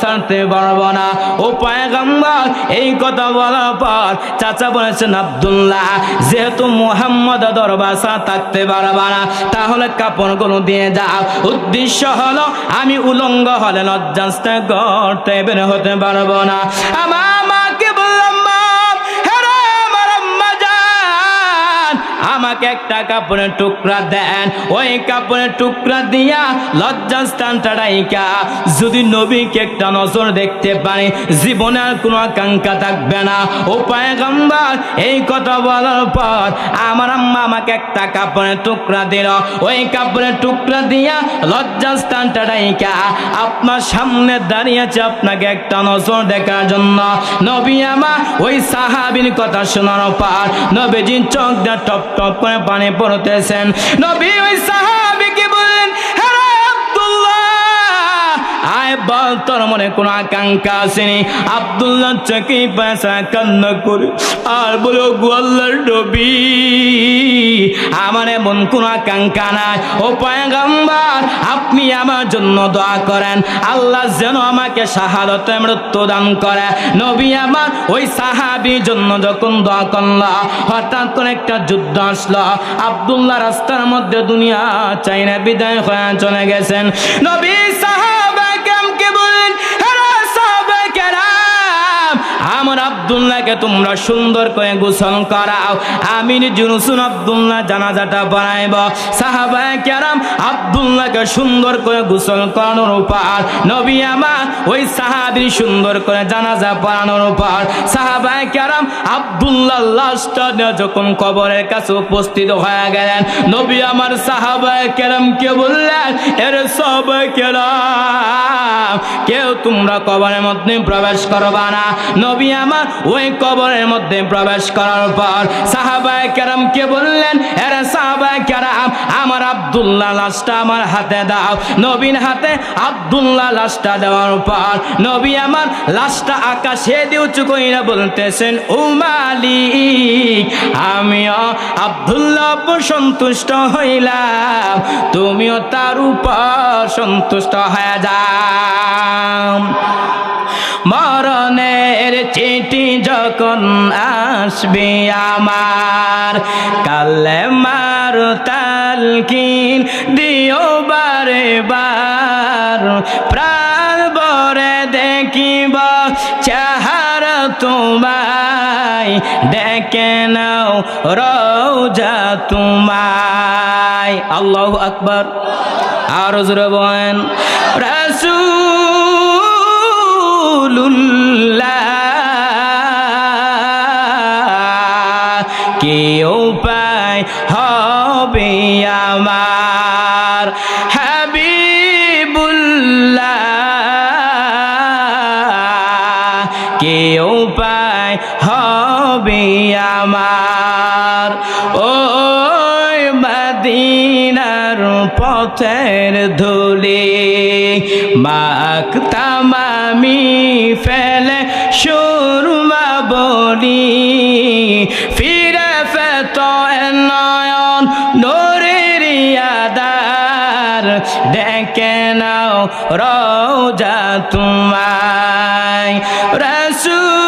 ছাড়তে পারব না। ও পায়গাম্বার, এই কথা বলার পর চাচা বলেছেন, আব্দুল্লাহ, যেহেতু মোহাম্মদ দরবাসা থাকতে পারবা না, তাহলে কাপড়গুলো দিয়ে যাও। উদ্দেশ্য হলো, আমি উলঙ্গ হলে লজ্জাস্ত করতে বের হতে পারব না। আমার আমাকে একটা কাপড়ের টুকরা দেন। ওই কাপড়ের টুকরা দিয়া লজ্জাস্থানটা রাইকা যদি নবীকে একটা নজর দেখতে পারি, জীবনে আর কোনো আকাঙ্ক্ষা থাকবে না। ও পায়গাম্বার, এই কথা বলার পর আমার আম্মা আমাকে একটা কাপড়ের টুকরা দিল। ওই কাপড়ের টুকরা দিয়া লজ্জাস্থানটা রাইকা আপনার সামনে দাঁড়িয়েছে আপনাকে একটা নজর দেখার জন্য। নবী আমার ওই সাহাবির কথা শোনার পর নবীজির চোখ দিয়ে টপ টপ করে পানি পড়তেছেন। নবী ওই সাহাবিকে তোর মনে কোনো আকাঙ্ক্ষা আসেনি? আব্দুল্লাহ চকি পয়সা কান্না করে আর বলো গোয়াল্লার ডবি আমার এমন কোনো আকাঙ্ক্ষা নাই। ও পয়গম্বর, আপনি আমার জন্য দোয়া করেন। আল্লাহ যেন আমাকে শাহাদতে মৃত্যু দান করে। নবী আমার ওই সাহাবির জন্য যখন দোয়া করল, হঠাৎ করে একটা যুদ্ধ আসলো। আবদুল্লাহ রাস্তার মধ্যে দুনিয়া চাইনা বিদায় হয়ে চলে গেছেন। নবী সাহাবা আমার আব্দুল্লাহকে তোমরা সুন্দর করে গোসল করাও। আমি জুনুসুন আব্দুল্লাহ জানাজাটা বানাইব। সাহাবা কেরাম আব্দুল্লাহকে সুন্দর করে গোসল করানোর উপর নবী আমার ওই সাহাবি সুন্দর করে জানাজা পড়ানোর উপর সাহাবা কেরাম আব্দুল্লাহ লাশটা যখন কবরের কাছে উপস্থিত হয়ে গেলেন, নবী আমার সাহাবা কেরামকে বললেন, এর সব কেরাম, কেউ তোমরা কবরের মধ্যে প্রবেশ করবা না। নবী আমার ওই কবরের মধ্যে প্রবেশ করার পর সাহাবায় কেরামকে বললেন এরা সাহাবায় আমার আমার হাতে দাও। নবীন হাতে দেওয়ার পর নবী আমার আকাশে দিয়ে উঁচু কইরা বলতেছেন আমিও সন্তুষ্ট হইলাম। তুমিও তার উপর সন্তুষ্ট হয়ে যাও। মরণের চিঠি যখন আসবে আমার কালে মার তালকিন দিও বারে বার। প্রাণ বরে দেখিব চাহার তোমায়। ডেকে নাও রোজা তোমায়। আল্লাহ আকবর। আর জোরে বলেন, রাসূলুল্লাহ কি উপায় হবে আমার হাবিবুল্লাহ। কি উপায় হবে আমার। ওই মদিনার পথের ধুলি আমি ফেলে সুরমা বলি। ফিরে ডেকে নাও রোজা তোমায়। রসুল্লাহ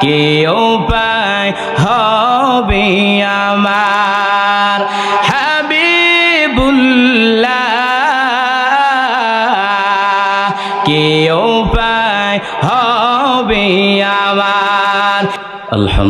কে উপায় হবে আমার। হাবিবুল্লাহ কে উপায় হবে আমার। আলহামদুলিল্লাহ।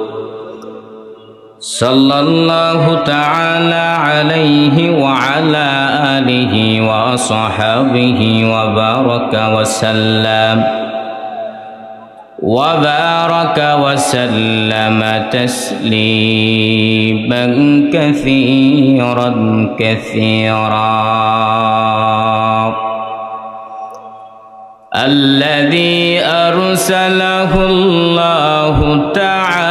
صلى الله تعالى عليه وعلى آله وصحبه وبارك وسلم. وبارك وسلم تسليما كثيرا كثيرا. الذي أرسله الله تعالى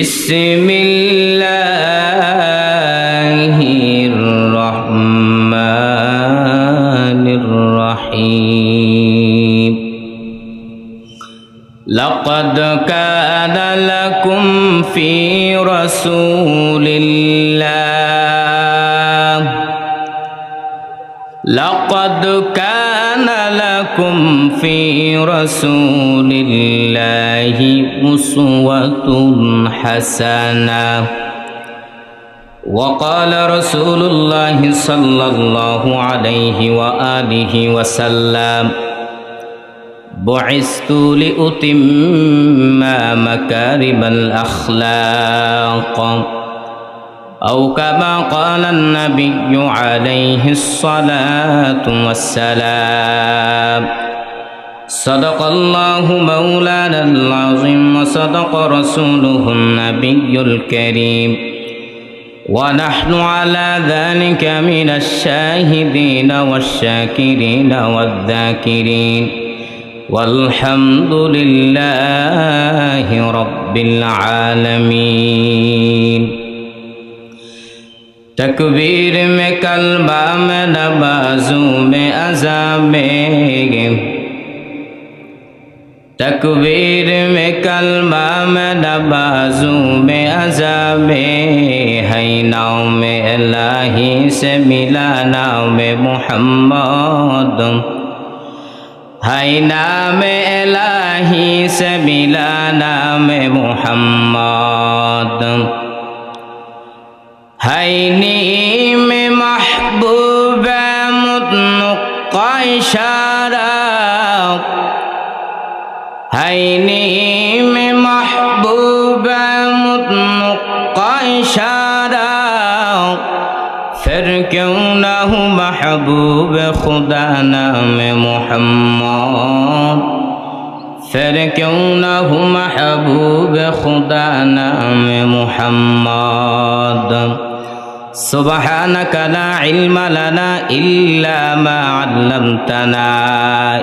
بسم الله الرحمن الرحيم. لقد كان لكم في رسول الله. لقد كان لكم في رسول الله. أسوة حسنة. وقال رسول الله صلى الله عليه وآله وسلم بعثت لأتم مكارم الأخلاق. أو كما قال النبي عليه الصلاة والسلام صدق الله مولانا العظيم وصدق رسوله النبي الكريم. ونحن على ذلك من الشاهدين والشاكرين والذاكرين. والحمد لله رب العالمين. تكبير میں کلبہ میں تکبیر میں کلمہ میں نبازوں میں عذاب ہے ناؤ میں الہی سے ملا ناؤ میں محمد ہے نام الہی سے ملا نام محمد ہے نیم محبوب متنقائشہ محبوب خدا نام محمد. فركونه محبوب خدا نام محمد. سبحانك لا علم لنا إلا ما علمتنا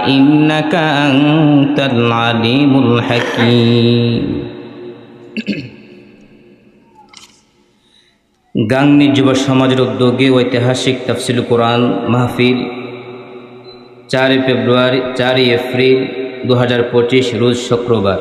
إنك أنت العليم الحكيم. গাংনি যুব সমাজের উদ্যোগে ঐতিহাসিক তফসিল কোরআন মাহফিল চারই ফেব্রুয়ারি, চারই এপ্রিল দু হাজার পঁচিশ, রোজ শুক্রবার।